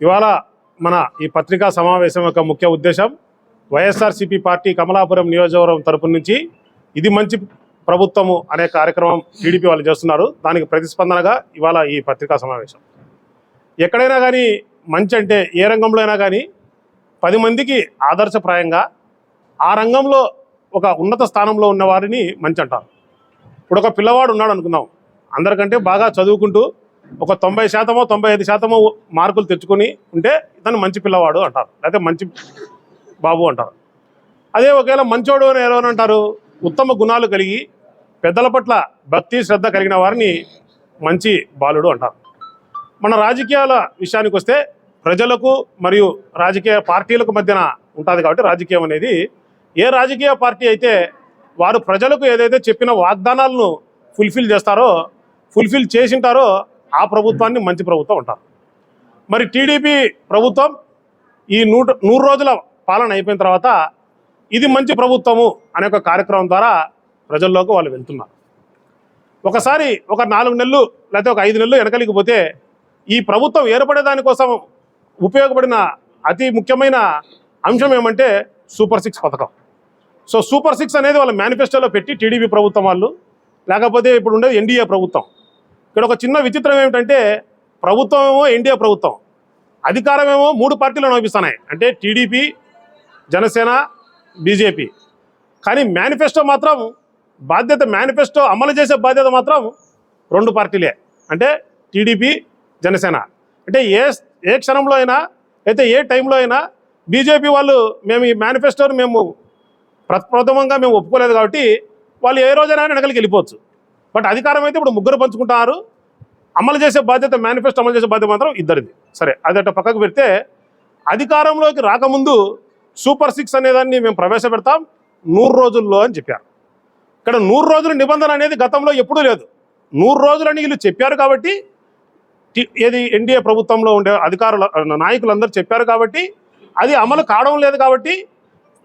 ఇవాళ మన ఈ పత్రికా సమావేశం యొక్క ముఖ్య ఉద్దేశం వైఎస్ఆర్సీపీ పార్టీ కమలాపురం నియోజకవర్గం తరపు నుంచి ఇది మంచి ప్రభుత్వము అనే కార్యక్రమం టీడీపీ వాళ్ళు చేస్తున్నారు. దానికి ప్రతిస్పందనగా ఇవాళ ఈ పత్రికా సమావేశం. ఎక్కడైనా కానీ మంచి అంటే ఏ రంగంలో అయినా కానీ పది మందికి ఆదర్శప్రాయంగా ఆ రంగంలో ఒక ఉన్నత స్థానంలో ఉన్న వారిని మంచి అంటారు. ఇప్పుడు ఒక పిల్లవాడు ఉన్నాడు అనుకుందాం. అందరికంటే బాగా చదువుకుంటూ ఒక తొంభై శాతమో తొంభై ఐదు శాతమో మార్కులు తెచ్చుకొని ఉంటే ఇతను మంచి పిల్లవాడు అంటారు. లేకపోతే మంచి బాబు అంటారు. అదే ఒకవేళ మంచోడు అని ఎవరు అంటారు ఉత్తమ గుణాలు కలిగి పెద్దల పట్ల భక్తి శ్రద్ధ కలిగిన వారిని మంచి బాలుడు అంటారు. మన రాజకీయాల విషయానికి వస్తే ప్రజలకు మరియు రాజకీయ పార్టీలకు మధ్యన ఉంటుంది కాబట్టి రాజకీయం అనేది. ఏ రాజకీయ పార్టీ అయితే వారు ప్రజలకు ఏదైతే చెప్పిన వాగ్దానాలను ఫుల్ఫిల్ చేస్తారో ఫుల్ఫిల్ చేసింటారో ఆ ప్రభుత్వాన్ని మంచి ప్రభుత్వం అంటారు. మరి టీడీపీ ప్రభుత్వం ఈ నూట నూరు రోజుల పాలన అయిపోయిన తర్వాత ఇది మంచి ప్రభుత్వము అనే ఒక కార్యక్రమం ద్వారా ప్రజల్లోకి వాళ్ళు వెళ్తున్నారు. ఒకసారి ఒక నాలుగు నెలలు లేకపోతే ఒక ఐదు నెలలు వెనకలికి పోతే ఈ ప్రభుత్వం ఏర్పడే దానికోసం ఉపయోగపడిన అతి ముఖ్యమైన అంశం ఏమంటే సూపర్ సిక్స్ పథకం. సో సూపర్ సిక్స్ అనేది వాళ్ళ మేనిఫెస్టోలో పెట్టి టీడీపీ ప్రభుత్వం వాళ్ళు లేకపోతే ఇప్పుడు ఉండేది ఎన్డీఏ ప్రభుత్వం. ఇక్కడ ఒక చిన్న విచిత్రం ఏమిటంటే ప్రభుత్వం ఏమో ఎన్డీఏ ప్రభుత్వం అధికారం ఏమో మూడు పార్టీలు అనిపిస్తున్నాయి అంటే టీడీపీ జనసేన బీజేపీ. కానీ మేనిఫెస్టో మాత్రం బాధ్యత మేనిఫెస్టో అమలు చేసే బాధ్యత మాత్రం రెండు పార్టీలే. అంటే టీడీపీ జనసేన. అంటే ఏ ఏ క్షణంలో అయినా అయితే ఏ టైంలో అయినా బీజేపీ వాళ్ళు మేము ఈ మేనిఫెస్టోని మేము ప్రప్రథమంగా మేము ఒప్పుకోలేదు కాబట్టి వాళ్ళు ఏ రోజైనా వెనకలికి వెళ్ళిపోవచ్చు. బట్ అధికారం అయితే ఇప్పుడు ముగ్గురు పంచుకుంటారు. అమలు చేసే బాధ్యత మేనిఫెస్టో అమలు చేసే బాధ్యత మాత్రం ఇద్దరిది. సరే అదట పక్కకు పెడితే అధికారంలోకి రాకముందు సూపర్ సిక్స్ అనేదాన్ని మేము ప్రవేశపెడతాం. నూరు రోజుల్లో అని చెప్పారు. ఇక్కడ నూరు రోజుల నిబంధన అనేది గతంలో ఎప్పుడూ లేదు. నూరు రోజులని వీళ్ళు చెప్పారు కాబట్టి ఏది ఎన్డీఏ ప్రభుత్వంలో ఉండే అధికారుల నాయకులందరూ చెప్పారు కాబట్టి అది అమలు కావడం లేదు కాబట్టి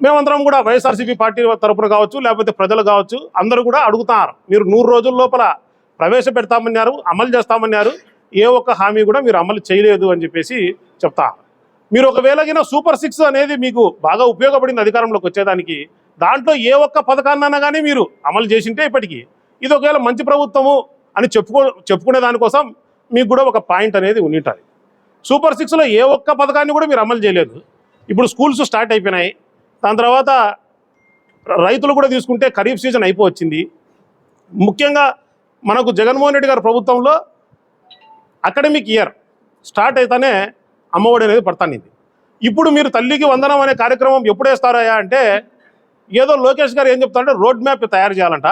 మేమందరం కూడా వైఎస్ఆర్సీపీ పార్టీ తరపున కావచ్చు లేకపోతే ప్రజలు కావచ్చు అందరూ కూడా అడుగుతున్నారు మీరు నూరు రోజుల లోపల ప్రవేశపెడతామన్నారు అమలు చేస్తామన్నారు. ఏ ఒక్క హామీ కూడా మీరు అమలు చేయలేదు అని చెప్పేసి చెప్తా. మీరు ఒకవేళ సూపర్ సిక్స్ అనేది మీకు బాగా ఉపయోగపడింది అధికారంలోకి వచ్చేదానికి దాంట్లో ఏ ఒక్క పథకాన్నైనా కానీ మీరు అమలు చేసింటే ఇప్పటికీ. ఇది ఒకవేళ మంచి ప్రభుత్వము అని చెప్పుకో చెప్పుకునే దానికోసం మీకు కూడా ఒక పాయింట్ అనేది ఉండింటుంది సూపర్ సిక్స్లో ఏ ఒక్క పథకాన్ని కూడా మీరు అమలు చేయలేదు. ఇప్పుడు స్కూల్స్ స్టార్ట్ అయిపోయినాయి. దాని తర్వాత రైతులు కూడా తీసుకుంటే ఖరీఫ్ సీజన్ అయిపోవచ్చింది. ముఖ్యంగా మనకు జగన్మోహన్ రెడ్డి గారి ప్రభుత్వంలో అకాడమిక్ ఇయర్ స్టార్ట్ అయితేనే అమ్మఒడి అనేది పడతానింది. ఇప్పుడు మీరు తల్లికి వందనం అనే కార్యక్రమం ఎప్పుడు అంటే ఏదో లోకేష్ గారు ఏం చెప్తారంటే రోడ్ మ్యాప్ తయారు చేయాలంట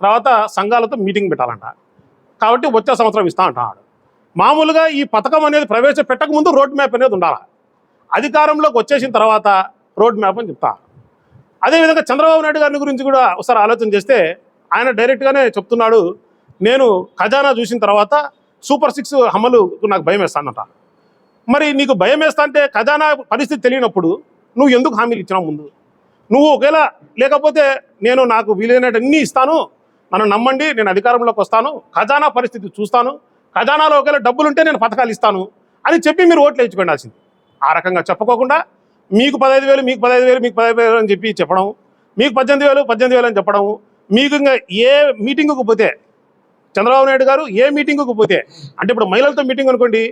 తర్వాత సంఘాలతో మీటింగ్ పెట్టాలంట. కాబట్టి వచ్చే సంవత్సరం ఇస్తా అంటున్నాడు. మామూలుగా ఈ పథకం అనేది ప్రవేశపెట్టక ముందు రోడ్ మ్యాప్ అనేది ఉండాలి? అధికారంలోకి వచ్చేసిన తర్వాత రోడ్ మ్యాప్ అని చెప్తా. అదేవిధంగా చంద్రబాబు నాయుడు గారిని గురించి కూడా ఒకసారి ఆలోచన చేస్తే ఆయన డైరెక్ట్గానే చెప్తున్నాడు నేను ఖజానా చూసిన తర్వాత సూపర్ సిక్స్ అమలు నాకు భయం వేస్తానంట. మరి నీకు భయం వేస్తా అంటే ఖజానా పరిస్థితి తెలియనప్పుడు నువ్వు ఎందుకు హామీలు ఇచ్చినావు ముందు? నువ్వు ఒకవేళ లేకపోతే నేను నాకు వీలైనటన్నీ ఇస్తాను నన్ను నమ్మండి నేను అధికారంలోకి వస్తాను ఖజానా పరిస్థితి చూస్తాను ఖజానాలో ఒకవేళ డబ్బులుంటే నేను పథకాలు ఇస్తాను అని చెప్పి మీరు ఓట్లు వేయించుకోండాల్సింది ఆ రకంగా చెప్పుకోకుండా మీకు పదహైదు వేలు మీకు పదహైదు వేలు మీకు పదహైదు వేలు అని చెప్పి చెప్పడం మీకు పద్దెనిమిది వేలు పద్దెనిమిది వేలు అని చెప్పడం మీకు ఇంకా ఏ మీటింగుకు పోతే చంద్రబాబు నాయుడు గారు ఏ మీటింగుకు పోతే అంటే ఇప్పుడు మహిళలతో మీటింగ్ అనుకోండి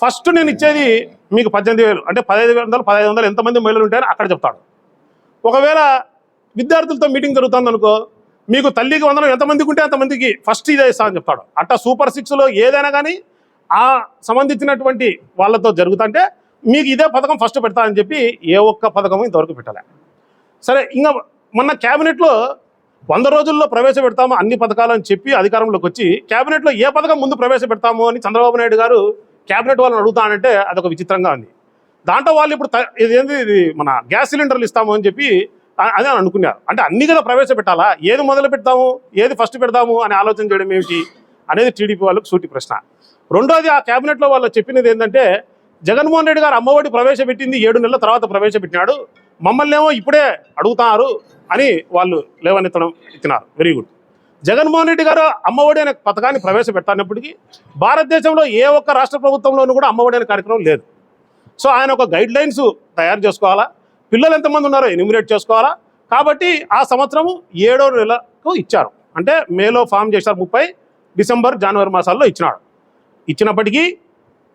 ఫస్ట్ నేను ఇచ్చేది మీకు పద్దెనిమిది వేలు అంటే పదహైదు వందలు పదహైదు వందలు ఎంతమంది మహిళలు ఉంటాయని అక్కడ చెప్తాడు ఒకవేళ విద్యార్థులతో మీటింగ్ జరుగుతుంది అనుకో మీకు తల్లికి వందనం ఎంతమందికి ఉంటే అంతమందికి ఫస్ట్ ఇదే ఇస్తామని చెప్తాడు. అట్ట సూపర్ సిక్స్లో ఏదైనా కానీ ఆ సంబంధించినటువంటి వాళ్ళతో జరుగుతుంటే మీకు ఇదే పథకం ఫస్ట్ పెడతా అని చెప్పి ఏ ఒక్క పథకము ఇంతవరకు పెట్టలే. సరే ఇంకా మొన్న క్యాబినెట్లో వంద రోజుల్లో ప్రవేశపెడతాము అన్ని పథకాలు అని చెప్పి అధికారంలోకి వచ్చి క్యాబినెట్లో ఏ పథకం ముందు ప్రవేశపెడతాము అని చంద్రబాబు నాయుడు గారు క్యాబినెట్ వాళ్ళని అడుగుతానంటే అదొక విచిత్రంగా ఉంది. దాంట్లో వాళ్ళు ఇప్పుడు త- ఇది ఏంది ఇది మన గ్యాస్ సిలిండర్లు ఇస్తాము అని చెప్పి అది అదే అని అనుకున్నారు. అంటే అన్ని కదా ప్రవేశపెట్టాలా? ఏది మొదలు పెడతాము? ఏది ఫస్ట్ పెడతాము అని ఆలోచన చేయడం ఏమిటి? అనేది టీడీపీ వాళ్ళకు సూటి ప్రశ్న. రెండోది ఆ క్యాబినెట్లో వాళ్ళు చెప్పినది ఏంటంటే జగన్మోహన్ రెడ్డి గారు అమ్మఒడి ప్రవేశపెట్టింది ఏడు నెలల తర్వాత ప్రవేశపెట్టినాడు. మమ్మల్ని ఏమో ఇప్పుడే అడుగుతున్నారు అని వాళ్ళు లేవనెత్తడం ఇచ్చినారు. వెరీ గుడ్ జగన్మోహన్ రెడ్డి గారు అమ్మఒడి అనే పథకాన్ని ప్రవేశపెట్టానప్పటికీ భారతదేశంలో ఏ ఒక్క రాష్ట్ర ప్రభుత్వంలోనూ కూడా అమ్మఒడి అనే కార్యక్రమం లేదు. సో ఆయన ఒక గైడ్ లైన్స్ తయారు చేసుకోవాలా? పిల్లలు ఎంతమంది ఉన్నారో ఎన్యూమినేట్ చేసుకోవాలా? కాబట్టి ఆ సంవత్సరము ఏడో నెలకు ఇచ్చారు. అంటే మేలో ఫామ్ చేశారు ముప్పై డిసెంబర్ జనవరి మాసాల్లో ఇచ్చినాడు. ఇచ్చినప్పటికీ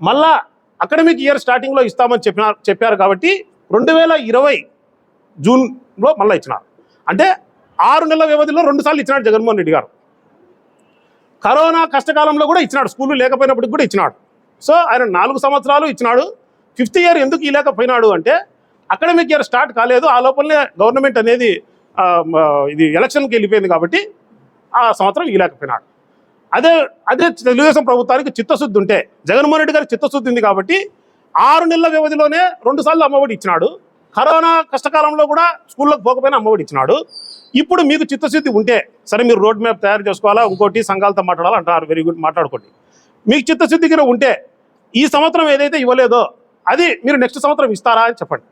మళ్ళా అకాడమిక్ ఇయర్ స్టార్టింగ్లో ఇస్తామని చెప్పిన చెప్పారు కాబట్టి రెండు వేల ఇరవై జూన్లో మళ్ళీ ఇచ్చినారు. అంటే ఆరు నెలల వ్యవధిలో రెండు సార్లు ఇచ్చినాడు జగన్మోహన్ రెడ్డి గారు. కరోనా కష్టకాలంలో కూడా ఇచ్చినాడు స్కూళ్ళు లేకపోయినప్పటికి కూడా ఇచ్చినాడు. సో ఆయన నాలుగు సంవత్సరాలు ఇచ్చినాడు. ఫిఫ్త్ ఇయర్ ఎందుకు ఇవ్వలేకపోయినాడు అంటే అకాడమిక్ ఇయర్ స్టార్ట్ కాలేదు ఆ లోపలనే గవర్నమెంట్ అనేది ఇది ఎలక్షన్కి వెళ్ళిపోయింది కాబట్టి ఆ సంవత్సరం ఇవ్వలేకపోయినాడు అదే అదే తెలుగుదేశం ప్రభుత్వానికి చిత్తశుద్ధి ఉంటే జగన్మోహన్ రెడ్డి గారి చిత్తశుద్ధి ఉంది కాబట్టి ఆరు నెలల వ్యవధిలోనే రెండుసార్లు అమ్మఒడి ఇచ్చినాడు. కరోనా కష్టకాలంలో కూడా స్కూళ్ళకి పోకపోయినా అమ్మఒడి ఇచ్చినాడు. ఇప్పుడు మీకు చిత్తశుద్ధి ఉంటే సరే మీరు రోడ్ మ్యాప్ తయారు చేసుకోవాలా ఇంకోటి సంఘాలతో మాట్లాడాలి అంటారు వెరీ గుడ్ మాట్లాడుకోండి. మీకు చిత్తశుద్ధి కింద ఉంటే ఈ సంవత్సరం ఏదైతే ఇవ్వలేదో అది మీరు నెక్స్ట్ సంవత్సరం ఇస్తారా అని చెప్పండి.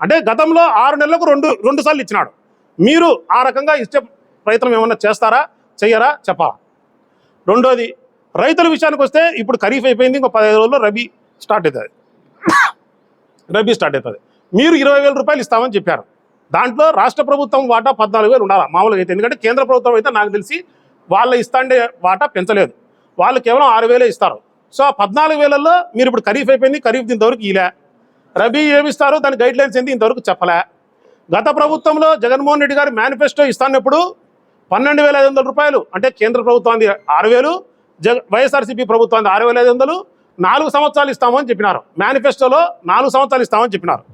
అంటే గతంలో ఆరు నెలలకు రెండు రెండు సార్లు ఇచ్చినాడు. మీరు ఆ రకంగా ఇచ్చే ప్రయత్నం ఏమన్నా చేస్తారా చెయ్యరా చెప్పాలా? రెండోది రైతుల విషయానికి వస్తే ఇప్పుడు ఖరీఫ్ అయిపోయింది ఇంకో పదిహేను రోజుల్లో రబీ స్టార్ట్ అవుతుంది. రబీ స్టార్ట్ అవుతుంది. మీరు ఇరవై వేల రూపాయలు ఇస్తామని చెప్పారు. దాంట్లో రాష్ట్ర ప్రభుత్వం వాటా పద్నాలుగు వేలు ఉండాలి? మామూలుగా అయితే. ఎందుకంటే కేంద్ర ప్రభుత్వం అయితే నాకు తెలిసి వాళ్ళ ఇస్తాండే వాటా పెంచలేదు. వాళ్ళు కేవలం ఆరు వేలే ఇస్తారు. సో ఆ పద్నాలుగు వేలలో మీరు ఇప్పుడు ఖరీఫ్ అయిపోయింది ఖరీఫ్ ఇంతవరకు ఇలా రబీ ఏమిస్తారు? దాని గైడ్ లైన్స్ ఏంది? ఇంతవరకు చెప్పలే. గత ప్రభుత్వంలో జగన్మోహన్ రెడ్డి గారు మేనిఫెస్టో ఇస్తానప్పుడు పన్నెండు వేల ఐదు వందల రూపాయలు. అంటే కేంద్ర ప్రభుత్వానికి ఆరు వేలు జగ వైఎస్ఆర్సీపీ ప్రభుత్వానికి ఆరు వేల ఐదు వందలు. నాలుగు సంవత్సరాలు ఇస్తామని చెప్పినారు. మేనిఫెస్టోలో నాలుగు సంవత్సరాలు ఇస్తామని చెప్పినారు.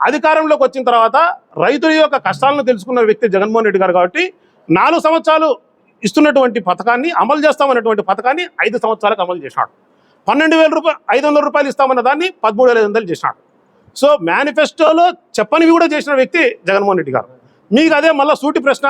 అధికారంలోకి వచ్చిన తర్వాత రైతుల యొక్క కష్టాలను తెలుసుకున్న వ్యక్తి జగన్మోహన్ రెడ్డి గారు కాబట్టి నాలుగు సంవత్సరాలు ఇస్తున్నటువంటి పథకాన్ని అమలు చేస్తామన్నటువంటి పథకాన్ని ఐదు సంవత్సరాలకు అమలు చేసినాడు. పన్నెండు వేల రూపాయలు ఐదు వందల రూపాయలు ఇస్తామన్న దాన్ని పదమూడు వేల ఐదు వందలు చేసినాడు. సో మేనిఫెస్టోలో చెప్పనివి కూడా చేసిన వ్యక్తి జగన్మోహన్ రెడ్డి గారు. మీకు అదే మళ్ళీ సూటి ప్రశ్న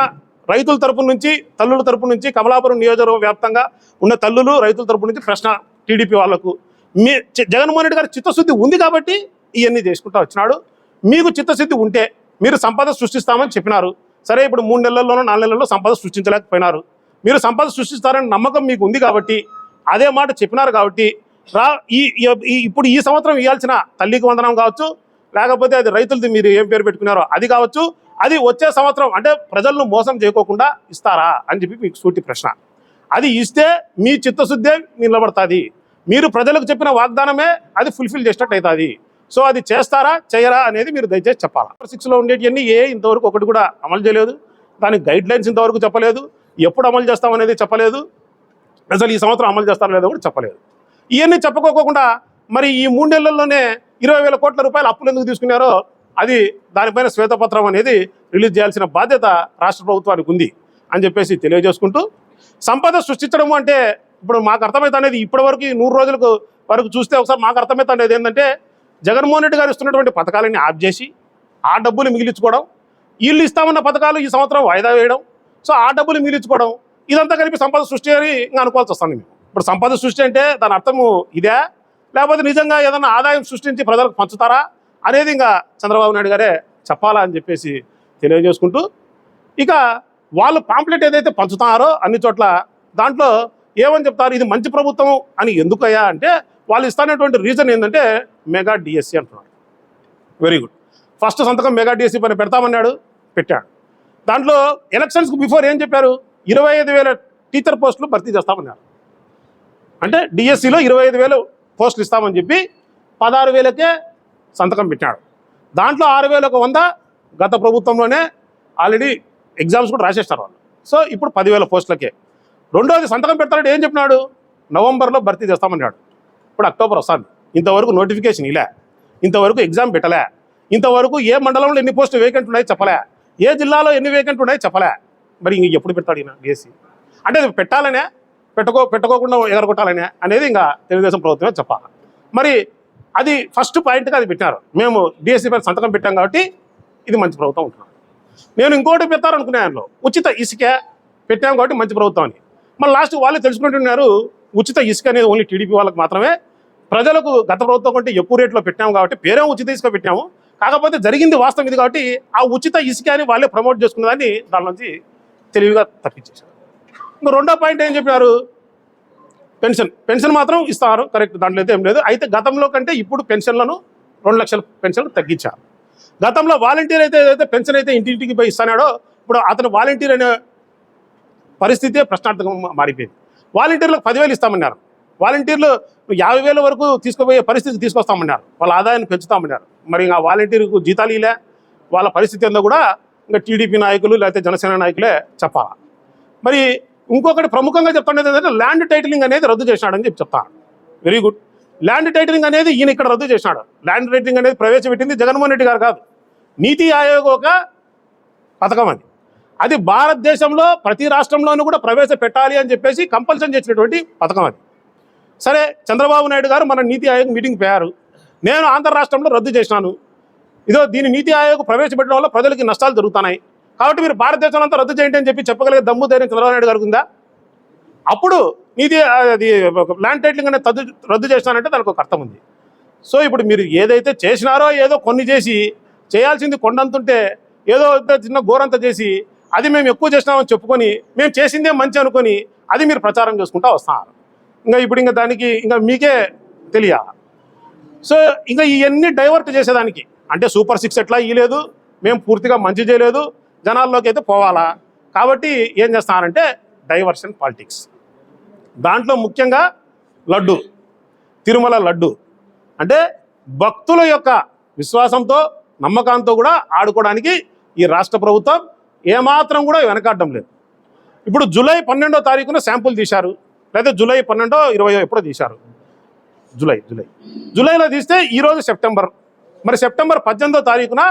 రైతుల తరపు నుంచి తల్లుల తరపు నుంచి కమలాపురం నియోజకవర్గ వ్యాప్తంగా ఉన్న తల్లులు రైతుల తరపు నుంచి ప్రశ్న టీడీపీ వాళ్ళకు మీ జగన్మోహన్ రెడ్డి గారి చిత్తశుద్ధి ఉంది కాబట్టి ఇవన్నీ చేసుకుంటూ వచ్చినాడు. మీకు చిత్తశుద్ధి ఉంటే మీరు సంపద సృష్టిస్తామని చెప్పినారు. సరే ఇప్పుడు మూడు నెలల్లోనో నాలుగు నెలల్లో సంపద సృష్టించలేకపోయినారు. మీరు సంపద సృష్టిస్తారని నమ్మకం మీకు ఉంది కాబట్టి అదే మాట చెప్పినారు కాబట్టి రా ఈ- ఇప్పుడు ఈ సంవత్సరం ఇవ్వాల్సిన తల్లికి వందనం కావచ్చు లేకపోతే అది రైతులది మీరు ఏం పేరు పెట్టుకున్నారో అది కావచ్చు. అది వచ్చే సంవత్సరం అంటే ప్రజలను మోసం చేయకోకుండా ఇస్తారా అని చెప్పి మీకు సూటి ప్రశ్న. అది ఇస్తే మీ చిత్తశుద్ధే నిలబడుతుంది. మీరు ప్రజలకు చెప్పిన వాగ్దానమే అది ఫుల్ఫిల్ చేసినట్టు అవుతుంది. సో అది చేస్తారా చేయరా అనేది మీరు దయచేసి చెప్పాలి? సిక్స్లో ఉండేటివన్నీ ఏ ఇంతవరకు ఒకటి కూడా అమలు చేయలేదు. దానికి గైడ్ లైన్స్ ఇంతవరకు చెప్పలేదు. ఎప్పుడు అమలు చేస్తామనేది చెప్పలేదు. అసలు ఈ సంవత్సరం అమలు చేస్తారో లేదో కూడా చెప్పలేదు. ఇవన్నీ చెప్పుకోకుండా మరి ఈ మూడు నెలల్లోనే ఇరవై వేల కోట్ల రూపాయలు అప్పులు ఎందుకు తీసుకున్నారో అది దానిపైన శ్వేతపత్రం అనేది రిలీజ్ చేయాల్సిన బాధ్యత రాష్ట్ర ప్రభుత్వానికి ఉంది అని చెప్పేసి తెలియజేసుకుంటూ సంపద సృష్టించడం అంటే ఇప్పుడు మాకు అర్థమైతే అనేది ఇప్పటి వరకు నూరు రోజులకు వరకు చూస్తే ఒకసారి మాకు అర్థమైతే అనేది ఏంటంటే జగన్మోహన్ రెడ్డి గారు ఇస్తున్నటువంటి పథకాలన్నీ ఆఫ్ చేసి ఆ డబ్బులు మిగిలించుకోవడం వీళ్ళు ఇస్తామన్న పథకాలు ఈ సంవత్సరం వాయిదా వేయడం సో ఆ డబ్బులు మిగిలించుకోవడం ఇదంతా కలిపి సంపద సృష్టి అని ఇంకా అనుకోవాల్సి వస్తుంది మేము. ఇప్పుడు సంపద సృష్టి అంటే దాని అర్థము ఇదే. లేకపోతే నిజంగా ఏదైనా ఆదాయం సృష్టించి ప్రజలకు పంచుతారా? అనేది ఇంకా చంద్రబాబు నాయుడు గారే చెప్పాలా అని చెప్పేసి తెలియజేసుకుంటూ ఇక వాళ్ళు పాంప్లెట్ ఏదైతే పంచుతున్నారో అన్ని చోట్ల దాంట్లో ఏమని చెప్తారు? ఇది మంచి ప్రభుత్వం అని ఎందుకయ్యా అంటే వాళ్ళు ఇస్తానటువంటి రీజన్ ఏంటంటే మెగా డిఎస్సి అంటున్నారు. వెరీ గుడ్ ఫస్ట్ సంతకం మెగా డిఎస్సి పైన పెడతామన్నాడు పెట్టాడు. దాంట్లో ఎలక్షన్స్కి బిఫోర్ ఏం చెప్పారు? ఇరవై ఐదు వేల టీచర్ పోస్టులు భర్తీ చేస్తామన్నారు. అంటే డిఎస్సిలో ఇరవై ఐదు వేలు పోస్టులు ఇస్తామని చెప్పి పదహారు వేలకే సంతకం పెట్టాడు దాంట్లో ఆరు వేల ఒక వంద గత ప్రభుత్వంలోనే ఆల్రెడీ ఎగ్జామ్స్ కూడా రాసేస్తారు వాళ్ళు. సో ఇప్పుడు పదివేల పోస్టులకే. రెండోది సంతకం పెడతాడు ఏం చెప్పినాడు? నవంబర్లో భర్తీ చేస్తామన్నాడు. ఇప్పుడు అక్టోబర్ వస్తుంది. ఇంతవరకు నోటిఫికేషన్ ఇలా. ఇంతవరకు ఎగ్జామ్ పెట్టలే. ఇంతవరకు ఏ మండలంలో ఎన్ని పోస్టులు వేకెంట్ ఉన్నాయో చెప్పలే. ఏ జిల్లాలో ఎన్ని వేకెంట్ ఉన్నాయో చెప్పలే. మరి ఇంక ఎప్పుడు పెడతాడు ఈయన? వేసి అంటే పెట్టాలనే పెట్టుకో పెట్టుకోకుండా ఎగరగొట్టాలనే అనేది ఇంకా తెలుగుదేశం ప్రభుత్వమే చెప్పాలి. మరి అది ఫస్ట్ పాయింట్గా అది పెట్టారు. మేము డిఎస్సీ పైన సంతకం పెట్టాం కాబట్టి ఇది మంచి ప్రభుత్వం ఉంటున్నాం నేను ఇంకోటి పెట్టారనుకునే ఆయనలో ఉచిత ఇసుక పెట్టాం కాబట్టి మంచి ప్రభుత్వం అని. మళ్ళీ లాస్ట్ వాళ్ళు తెలుసుకుంటున్నారు ఉచిత ఇసుక అనేది ఓన్లీ టీడీపీ వాళ్ళకి మాత్రమే. ప్రజలకు గత ప్రభుత్వం కంటే ఎక్కువ రేట్లో పెట్టాము కాబట్టి పేరే ఉచిత ఇసుక పెట్టాము. కాకపోతే జరిగింది వాస్తవం ఇది కాబట్టి ఆ ఉచిత ఇసుక అని వాళ్ళే ప్రమోట్ చేసుకున్నదాన్ని దాని నుంచి తెలివిగా తప్పించేశారు. ఇంకా రెండో పాయింట్ ఏం చెప్పారు? పెన్షన్ పెన్షన్ మాత్రం ఇస్తారు. కరెక్ట్. దాంట్లో అయితే ఏం లేదు. అయితే గతంలో కంటే ఇప్పుడు పెన్షన్లను రెండు లక్షల పెన్షన్లు తగ్గించారు. గతంలో వాలంటీర్ అయితే ఏదైతే పెన్షన్ అయితే ఇంటింటికి పోయి ఇస్తానాడో ఇప్పుడు అతను వాలంటీర్ అనే పరిస్థితే ప్రశ్నార్థకం మారిపోయింది. వాలంటీర్లకు పదివేలు ఇస్తామన్నారు. వాలంటీర్లు యాభై వేల వరకు తీసుకుపోయే పరిస్థితి తీసుకొస్తామన్నారు. వాళ్ళ ఆదాయాన్ని పెంచుతామన్నారు. మరి ఇంకా వాలంటీర్కు జీతాలు ఇలే వాళ్ళ పరిస్థితి ఏందో కూడా ఇంకా టీడీపీ నాయకులు లేకపోతే జనసేన నాయకులే చెప్పాలి. మరి ఇంకొకటి ప్రముఖంగా చెప్పండి ఏంటంటే ల్యాండ్ టైటిలింగ్ అనేది రద్దు చేసినాడని చెప్పి చెప్తాను. వెరీ గుడ్ ల్యాండ్ టైటిలింగ్ అనేది ఈయన ఇక్కడ రద్దు చేసినాడు. ల్యాండ్ టైటిలింగ్ అనేది ప్రవేశపెట్టింది జగన్మోహన్ రెడ్డి గారు కాదు. నీతి ఆయోగ్ ఒక పథకం అది. అది భారతదేశంలో ప్రతి రాష్ట్రంలోనూ కూడా ప్రవేశపెట్టాలి అని చెప్పేసి కంపల్సరీ చేసినటువంటి పథకం అది. సరే చంద్రబాబు నాయుడు గారు మన నీతి ఆయోగ్ మీటింగ్ పోయారు. నేను ఆంధ్ర రాష్ట్రంలో రద్దు చేసినాను. ఇదో దీని నీతి ఆయోగ్ ప్రవేశపెట్టడం వల్ల ప్రజలకి నష్టాలు జరుగుతున్నాయి. కాబట్టి మీరు భారతదేశంలో అంతా రద్దు చేయండి అని చెప్పి చెప్పగలిగే దమ్ము ధైర్యం చంద్రబాబు నాయుడు గారికి ఉందా? అప్పుడు నీది అది ల్యాండ్ టైటిలింగ్ అనేది రద్దు రద్దు చేసినానంటే దానికి ఒక అర్థం ఉంది. సో ఇప్పుడు మీరు ఏదైతే చేసినారో ఏదో కొన్ని చేసి చేయాల్సింది కొండంతుంటే ఏదో చిన్న గోరంత చేసి అది మేము ఎక్కువ చేసినామని చెప్పుకొని మేము చేసిందే మంచి అనుకొని అది మీరు ప్రచారం చేసుకుంటా వస్తున్నారు. ఇంకా ఇప్పుడు ఇంకా దానికి ఇంకా మీకే తెలియ? సో ఇంకా ఇవన్నీ డైవర్ట్ చేసేదానికి అంటే సూపర్ సిక్స్ ఎట్లా ఇయ్యలేదు మేము పూర్తిగా మంచి చేయలేదు జనాల్లోకి అయితే పోవాలా? కాబట్టి ఏం చేస్తున్నారంటే డైవర్షన్ పాలిటిక్స్. దాంట్లో ముఖ్యంగా లడ్డు తిరుమల లడ్డు. అంటే భక్తుల యొక్క విశ్వాసంతో నమ్మకంతో కూడా ఆడుకోవడానికి ఈ రాష్ట్ర ప్రభుత్వం ఏమాత్రం కూడా వెనకాడడం లేదు. ఇప్పుడు జూలై పన్నెండో తారీఖున శాంపుల్ తీశారు. లేదా జూలై పన్నెండో ఇరవై ఎప్పుడో తీశారు. July July. జూలైలో తీస్తే ఈరోజు సెప్టెంబర్. మరి సెప్టెంబర్ పద్దెనిమిదో తారీఖున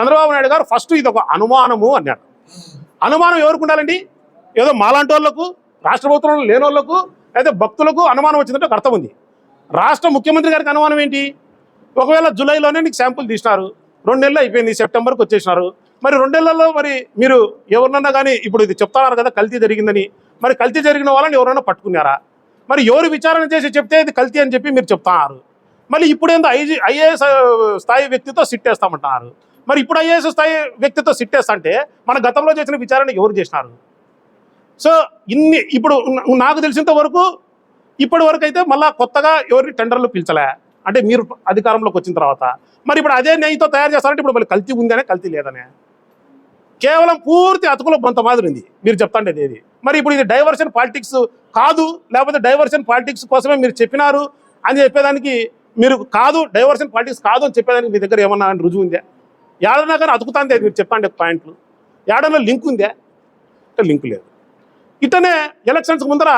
చంద్రబాబు నాయుడు గారు ఫస్ట్ ఇది ఒక అనుమానము అన్నాడు. అనుమానం ఎవరికి ఉండాలండి? ఏదో మాలాంటి వాళ్ళకు రాష్ట్ర ప్రభుత్వంలో లేని వాళ్ళకు అయితే భక్తులకు అనుమానం వచ్చిందంటే ఒక అర్థం ఉంది. రాష్ట్ర ముఖ్యమంత్రి గారికి అనుమానం ఏంటి? ఒకవేళ జూలైలోనే నీకు శాంపుల్ తీసినారు రెండు నెలలు అయిపోయింది సెప్టెంబర్కి వచ్చేసినారు మరి రెండు నెలల్లో మరి మీరు ఎవరినన్నా కానీ ఇప్పుడు ఇది చెప్తున్నారు కదా కల్తీ జరిగిందని మరి కల్తీ జరిగిన వాళ్ళని ఎవరైనా పట్టుకున్నారా? మరి ఎవరు విచారణ చేసి చెప్తే ఇది కల్తీ అని చెప్పి మీరు చెప్తున్నారు మళ్ళీ ఇప్పుడేందో ఐజీ ఐఏఎస్ స్థాయి వ్యక్తితో సిట్టేస్తామంటున్నారు. మరి ఇప్పుడు ఐఏఎస్ స్థాయి వ్యక్తితో సిట్టేస్తా అంటే మన గతంలో చేసిన విచారణ ఎవరు చేసినారు? సో ఇన్ని ఇప్పుడు నాకు తెలిసినంత వరకు ఇప్పటి వరకు అయితే మళ్ళీ కొత్తగా ఎవరిని టెండర్లు పిలిచలే. అంటే మీరు అధికారంలోకి వచ్చిన తర్వాత. మరి ఇప్పుడు అదే నెయ్యితో తయారు చేస్తారంటే ఇప్పుడు మళ్ళీ కల్తీ ఉందనే కల్తీ లేదనే. కేవలం పూర్తి అతుకులో కొంత మాదిరి ఉంది మీరు చెప్తాండేది ఇది మరి ఇప్పుడు ఇది డైవర్షన్ పాలిటిక్స్ కాదు లేకపోతే డైవర్షన్ పాలిటిక్స్ కోసమే మీరు చెప్పినారు అని చెప్పేదానికి మీరు కాదు డైవర్షన్ పాలిటిక్స్ కాదు అని చెప్పేదానికి మీ దగ్గర ఏమన్నా రుజువు ఉందా? ఏడన్నా కానీ అతుకుతాందే మీరు చెప్పండి పాయింట్లు. ఏడన్నా లింక్ ఉందే? అంటే లింక్ లేదు. ఇట్టనే ఎలక్షన్స్ ముందర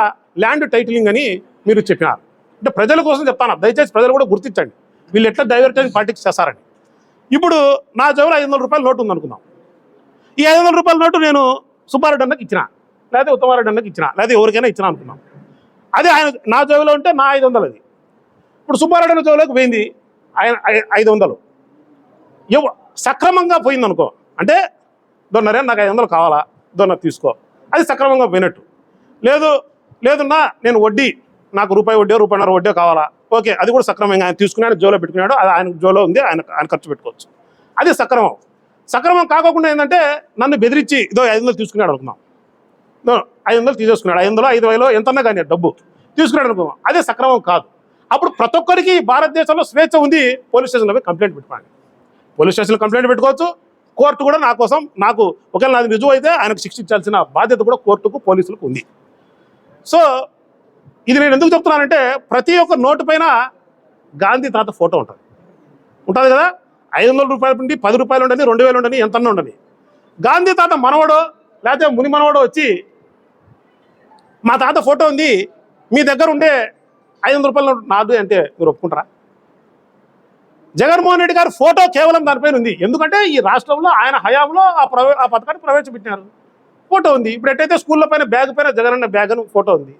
ల్యాండ్ టైటిలింగ్ అని మీరు చెప్పినారు. అంటే ప్రజల కోసం చెప్తాను. దయచేసి ప్రజలు కూడా గుర్తించండి. వీళ్ళు ఎట్లా డైవర్టైజ్ పాలిటిక్స్ చేస్తారని. ఇప్పుడు నా జోబులో ఐదు వందల రూపాయల నోటు ఉందనుకుందాం. ఈ ఐదు వందల రూపాయల నోటు నేను సుబ్బారెడ్డి అన్నకి ఇచ్చిన. లేదా ఉత్తమారెడ్డి అన్నకి ఇచ్చిన. లేకపోతే ఎవరికైనా ఇచ్చిన అనుకున్నాం అదే ఆయన నా జోబులో ఉంటే నా ఐదు వందలు అది ఇప్పుడు సుబ్బారెడ్డి అన్న జోబులోకి పోయింది. ఆయన ఐదు వందలు. ఎవ సక్రమంగా పోయిందనుకో అంటే దొన్నరే నాకు ఐదు వందలు కావాలా? దొన్న తీసుకో. అది సక్రమంగా పోయినట్టు. లేదు లేదున్నా నేను వడ్డీ నాకు రూపాయి వడ్డీ రూపాయిన్నర వడ్డీ కావాలా? ఓకే అది కూడా సక్రమంగా ఆయన తీసుకున్నాడు జోలో పెట్టుకున్నాడు అది ఆయన జోలో ఉంది ఆయన ఆయన ఖర్చు పెట్టుకోవచ్చు. అది సక్రమం. సక్రమం కాకోకుండా ఏంటంటే నన్ను బెదిరించి ఇదో ఐదు వందలు తీసుకున్నాడు అనుకుందాం. ఐదు వందలు తీసేసుకున్నాడు ఐదు వందలు ఐదు వేలు ఎంతన్నా కానీ డబ్బు తీసుకున్నాడు అనుకుందాం. అదే సక్రమం కాదు. అప్పుడు ప్రతి ఒక్కరికి భారతదేశంలో స్వేచ్ఛ ఉంది పోలీస్ స్టేషన్లో కంప్లైంట్ పెట్టుకోండి పోలీస్ స్టేషన్లో కంప్లైంట్ పెట్టుకోవచ్చు. కోర్టు కూడా నా కోసం నాకు ఒకవేళ నాది రుజువు అయితే ఆయనకు శిక్షించాల్సిన బాధ్యత కూడా కోర్టుకు పోలీసులకు ఉంది. సో ఇది నేను ఎందుకు చెప్తున్నానంటే ప్రతి ఒక్క నోటు పైన గాంధీ తాత ఫోటో ఉంటుంది. ఉంటుంది కదా? ఐదు వందల రూపాయల నుండి పది రూపాయలు ఉండని రెండు వేలు ఉండని ఎంత ఉండని గాంధీ తాత మనవడో లేకపోతే ముని మనవడో వచ్చి మా తాత ఫోటో ఉంది మీ దగ్గర ఉండే ఐదు వందల రూపాయలు నాదు అంటే మీరు ఒప్పుకుంటారా? జగన్మోహన్ రెడ్డి గారి ఫోటో కేవలం దానిపైన ఉంది ఎందుకంటే ఈ రాష్ట్రంలో ఆయన హయాంలో ఆ ప్రవే ఆ పథకాన్ని ప్రవేశపెట్టినారు. ఫోటో ఉంది. ఇప్పుడు ఎట్టయితే స్కూల్లో పైన బ్యాగ్ పైన జగనన్న బ్యాగ్ అని ఫోటో ఉంది.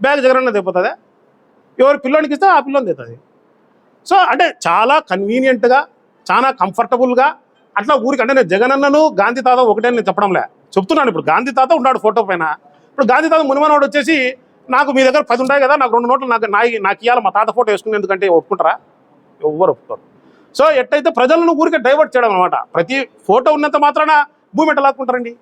బ్యాగ్ జగనన్న తెపోతుందా ఎవరు పిల్లోనికి ఇస్తే ఆ పిల్లని తెస్తుంది సో అంటే చాలా కన్వీనియంట్గా చాలా కంఫర్టబుల్గా అట్లా ఊరికి అంటే నేను జగనన్నను గాంధీ తాత ఒకటే నేను చెప్పడంలే. చెప్తున్నాను ఇప్పుడు. గాంధీ తాత ఉన్నాడు ఫోటో పైన. ఇప్పుడు గాంధీ తాత మునిమనోడు వచ్చేసి నాకు మీ దగ్గర పది ఉంటాయి కదా నాకు రెండు నోట్లు నాకు నా నాకు ఇవ్వాలి మా తాత ఫోటో వేసుకుని ఎందుకంటే ఒప్పుకుంటారా? ఎవ్వరు ఒప్పుకోరు. సో ఎట్టయితే ప్రజలను ఊరికే డైవర్ట్ చేయడం అనమాట ప్రతి ఫోటో ఉన్నంత మాత్రాన భూమి ఎట్లా లాక్కుంటారండి?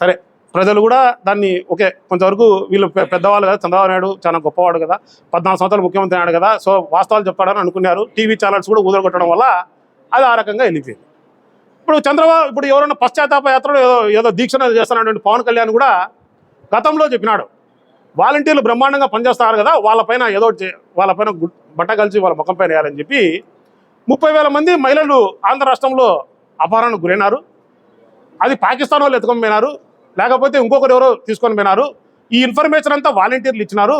సరే ప్రజలు కూడా దాన్ని ఓకే కొంతవరకు వీళ్ళు పెద్దవాళ్ళు కదా చంద్రబాబు నాయుడు చాలా గొప్పవాడు కదా పద్నాలుగు సంవత్సరాలు ముఖ్యమంత్రి అయ్యాడు కదా సో వాస్తవాలు చెప్తాడని అనుకున్నారు. టీవీ ఛానల్స్ కూడా ఊదరగొట్టడం వల్ల అది ఆ రకంగా వెళ్ళిపోయింది ఇప్పుడు చంద్రబాబు ఇప్పుడు ఎవరైనా పశ్చాత్తాప యాత్రలో ఏదో ఏదో దీక్షణ చేస్తున్నటువంటి పవన్ కళ్యాణ్ కూడా గతంలో చెప్పినాడు. వాలంటీర్లు బ్రహ్మాండంగా పనిచేస్తారు కదా వాళ్ళపైన ఏదో వాళ్ళపైన బట్ట కలిసి వాళ్ళ ముఖం పైన వేయాలని చెప్పి ముప్పై వేల మంది మహిళలు ఆంధ్ర రాష్ట్రంలో అపహరణకు గురైనారు. అది పాకిస్తాన్ వాళ్ళు ఎత్తుకొని పోయినారు. లేకపోతే ఇంకొకరు ఎవరో తీసుకొని పోయినారు. ఈ ఇన్ఫర్మేషన్ అంతా వాలంటీర్లు ఇచ్చినారు.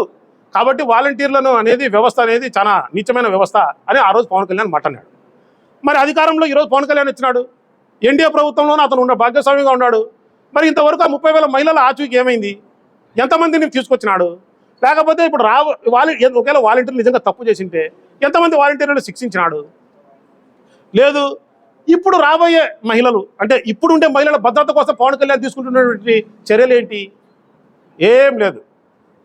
కాబట్టి వాలంటీర్లను అనేది వ్యవస్థ అనేది చాలా నీచమైన వ్యవస్థ అని ఆ రోజు పవన్ కళ్యాణ్ మాట్లాడాడు మరి అధికారంలో ఈరోజు పవన్ కళ్యాణ్ ఇచ్చినాడు. ఎన్డీఏ ప్రభుత్వంలోనూ అతను ఉన్న భాగ్యస్వామిగా ఉన్నాడు. మరి ఇంతవరకు ఆ ముప్పై వేల మహిళల ఆచూకీ ఏమైంది? ఎంతమందిని తీసుకొచ్చినాడు? లేకపోతే ఇప్పుడు రా వాలి ఒకవేళ వాలంటీర్లు నిజంగా తప్పు చేసింటే ఎంతమంది వాలంటీర్లను శిక్షించినాడు? లేదు ఇప్పుడు రాబోయే మహిళలు అంటే ఇప్పుడు ఉండే మహిళల భద్రత కోసం పవన్ కళ్యాణ్ తీసుకుంటున్నటువంటి చర్యలు ఏంటి ఏం లేదు.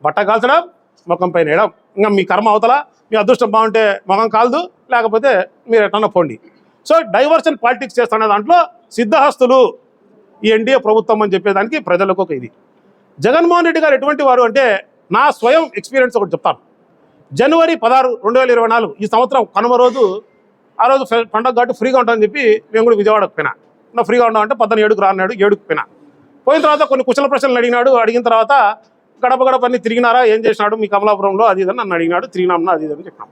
బట్ట కాల్చడం ముఖం పైన వేయడం. ఇంకా మీ కర్మ అవతల మీ అదృష్టం బాగుంటే ముఖం కాలదు లేకపోతే మీరు ఎట్లన్నా పోండి. సో డైవర్షన్ పాలిటిక్స్ చేస్తున్న దాంట్లో సిద్ధహస్తులు ఈ ఎన్డీఏ ప్రభుత్వం అని చెప్పేదానికి ప్రజలకు ఒక ఇది. జగన్మోహన్ రెడ్డి గారు ఎటువంటి వారు అంటే నా స్వయం ఎక్స్పీరియన్స్ ఒకటి చెప్తాను. జనవరి పదహారు రెండు వేల ఇరవై నాలుగు ఈ సంవత్సరం కనుమ రోజు ఆ రోజు పండగ కాబట్టి ఫ్రీగా ఉంటానని చెప్పి మేము కూడా విజయవాడకు పోయినా. నా ఫ్రీగా ఉండమంటే పద్దెనిమిది ఏడుకు రాన్నాడు ఏడుకు పోయినా. పోయిన తర్వాత కొన్ని కుశల ప్రశ్నలు అడిగినాడు అడిగిన తర్వాత గడప గడప అన్ని తిరిగినారా ఏం చేసినాడు మీ కమలాపురంలో అది ఇదని నన్ను అడిగినాడు తిరిగినామన్నా అది ఇదని చెప్పినాం.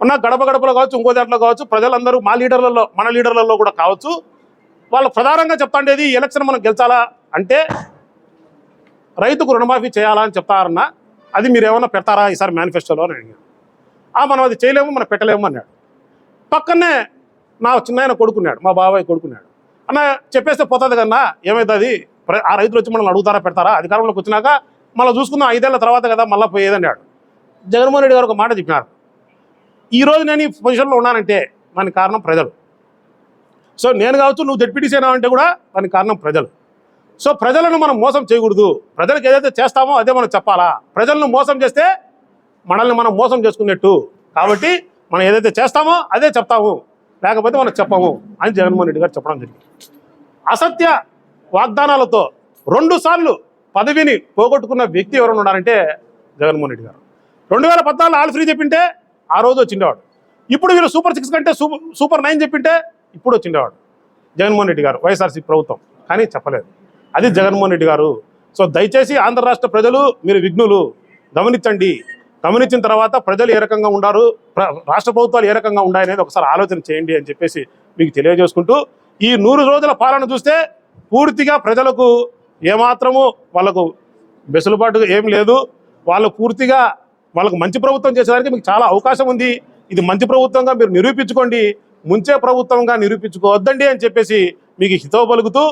ఉన్న గడప గడపలో కావచ్చు ఇంకో దాంట్లో కావచ్చు ప్రజలందరూ మా లీడర్లలో మన లీడర్లలో కూడా కావచ్చు వాళ్ళు ప్రధానంగా చెప్తాండేది ఎలక్షన్ మనం గెలిచాలా? అంటే రైతుకు రుణమాఫీ చేయాలా? అని చెప్తారన్నా అది మీరు ఏమన్నా పెడతారా? ఈసారి మేనిఫెస్టోలో అని అడిగాను. ఆ మనం అది చేయలేము మనం పెట్టలేము అన్నాడు. పక్కనే నా చిన్నాయన కొడుకున్నాడు మా బాబాయ్ కొడుకున్నాడు. అన్న చెప్పేస్తే పోతుంది కన్నా ఏమవుతుంది ఆ రైతులు వచ్చి మనల్ని అడుగుతారా పెడతారా? అధికారంలోకి వచ్చినాక మళ్ళీ చూసుకుందాం ఐదేళ్ళ తర్వాత కదా మళ్ళీ పోయేదన్నాడు జగన్మోహన్ రెడ్డి గారు ఒక మాట చెప్పినారు. ఈ రోజు నేను ఈ పొజిషన్లో ఉన్నానంటే దానికి కారణం ప్రజలు. సో నేను కావచ్చు నువ్వు జడ్పీటీసీ అంటే కూడా దానికి కారణం ప్రజలు. సో ప్రజలను మనం మోసం చేయకూడదు. ప్రజలకు ఏదైతే చేస్తామో అదే మనం చెప్పాలా? ప్రజలను మోసం చేస్తే మనల్ని మనం మోసం చేసుకున్నట్టు కాబట్టి మనం ఏదైతే చేస్తామో అదే చెప్తాము. లేకపోతే మనం చెప్పము అని జగన్మోహన్ రెడ్డి గారు చెప్పడం జరిగింది. అసత్య వాగ్దానాలతో రెండు సార్లు పదవిని పోగొట్టుకున్న వ్యక్తి ఎవరైనా ఉన్నారంటే జగన్మోహన్ రెడ్డి గారు. రెండు వేల పద్నాలుగు ఆల్ ఫ్రీ చెప్పింటే ఆ రోజు వచ్చిండేవాడు. ఇప్పుడు వీళ్ళు సూపర్ సిక్స్ కంటే సూపర్ సూపర్ నైన్ చెప్పింటే ఇప్పుడు వచ్చిండేవాడు జగన్మోహన్ రెడ్డి గారు వైఎస్ఆర్సీ ప్రభుత్వం. కానీ చెప్పలేదు. అది జగన్మోహన్ రెడ్డి గారు. సో దయచేసి ఆంధ్ర రాష్ట్ర ప్రజలు మీరు విఘ్నులు గమనించండి. గమనించిన తర్వాత ప్రజలు ఏ రకంగా ఉండారు రాష్ట్ర ప్రభుత్వాలు ఏ రకంగా ఉన్నాయనేది ఒకసారి ఆలోచన చేయండి అని చెప్పేసి మీకు తెలియజేసుకుంటూ ఈ నూరు రోజుల పాలన చూస్తే పూర్తిగా ప్రజలకు ఏమాత్రము వాళ్ళకు వెసులుబాటు ఏం లేదు. వాళ్ళు పూర్తిగా వాళ్ళకు మంచి ప్రభుత్వం చేసేదానికి మీకు చాలా అవకాశం ఉంది. ఇది మంచి ప్రభుత్వంగా మీరు నిరూపించుకోండి. ముంచే ప్రభుత్వంగా నిరూపించుకోవద్దండి అని చెప్పేసి మీకు హితవు పలుకుతూ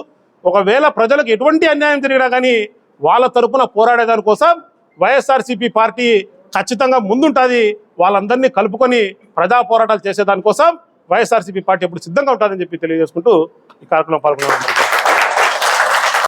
ఒకవేళ ప్రజలకు ఎటువంటి అన్యాయం జరిగినా కానీ వాళ్ళ తరపున పోరాడేదాని కోసం వైఎస్ఆర్సీపీ పార్టీ ఖచ్చితంగా ముందుంటుంది. వాళ్ళందరినీ కలుపుకొని ప్రజా పోరాటాలు చేసేదానికోసం వైఎస్ఆర్సీపీ పార్టీ ఎప్పుడు సిద్ధంగా ఉంటుందని చెప్పి తెలియజేసుకుంటూ ఈ కార్యక్రమం పాల్గొన్నాను